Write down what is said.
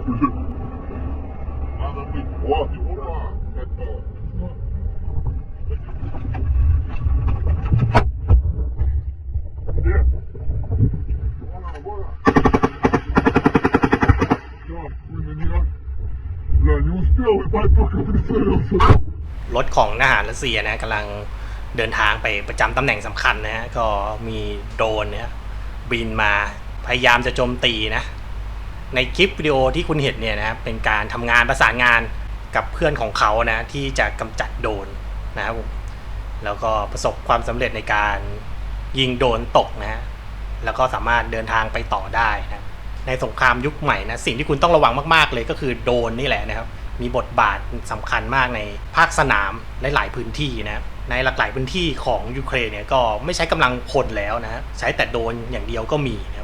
Надо быть вот, ура! Это... Где? Вон она, вон она. Всё, вы на нее. Бля, не успел, ебать, только прицелился. รถของทหารรัสเซียนะกำลังเดินทางไปประจำตำแหน่งสำคัญนะฮะก็มีโดรนเนี่ยบินมาพยายามจะโจมตีนะ ในคลิปวิดีโอที่คุณเห็นเนี่ยนะครับเป็นการทำงานประสานงานกับเพื่อนของเขานะที่จะกำจัดโดนนะครับผมแล้วก็ประสบความสำเร็จในการยิงโดนตกนะฮะแล้วก็สามารถเดินทางไปต่อได้นะในสงครามยุคใหม่นะสิ่งที่คุณต้องระวังมากๆเลยก็คือโดนนี่แหละนะครับ มีบทบาทสำคัญมากในภาคสนามหลายๆพื้นที่นะในหลากหลายพื้นที่ของยูเครนเนี่ยก็ไม่ใช้กำลังพลแล้วนะใช้แต่โดนอย่างเดียวก็มีนะ